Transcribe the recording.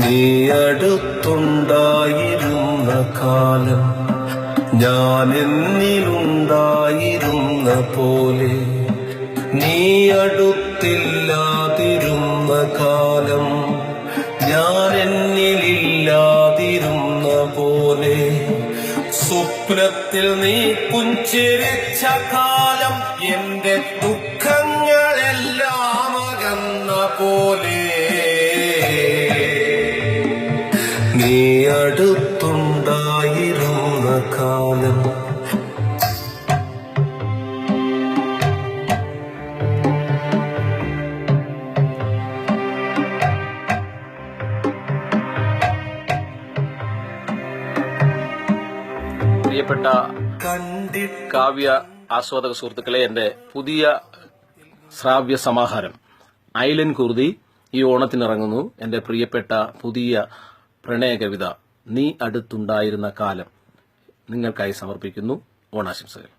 നീ അടുത്തുണ്ടായിരുന്ന കാലം ഞാൻ എന്നിലുണ്ടായിരുന്ന പോലെ നീ അടുത്തില്ലാതിരുന്ന കാലം ഞാൻ എന്നിലില്ലാതിരുന്ന പോലെ സ്വപ്നത്തിൽ നീ പുഞ്ചിരിച്ച കാലം എന്റെ ദുഃഖങ്ങളെല്ലാം അകന്ന പോലെ നീ അടുത്തുണ്ടായിരുന്ന കാലം. പ്രിയപ്പെട്ട കാവ്യ ആസ്വാദക സുഹൃത്തുക്കളെ എന്റെ പുതിയ ശ്രാവ്യ സമാഹാരം ഐലൻ കുർദി ഈ ഓണത്തിനിറങ്ങുന്നു. എന്റെ പ്രിയപ്പെട്ട പുതിയ പ്രണയ കവിത നീ അടുത്തുണ്ടായിരുന്ന കാലം നിങ്ങൾക്കായി സമർപ്പിക്കുന്നു ഓണാശംസകൾ.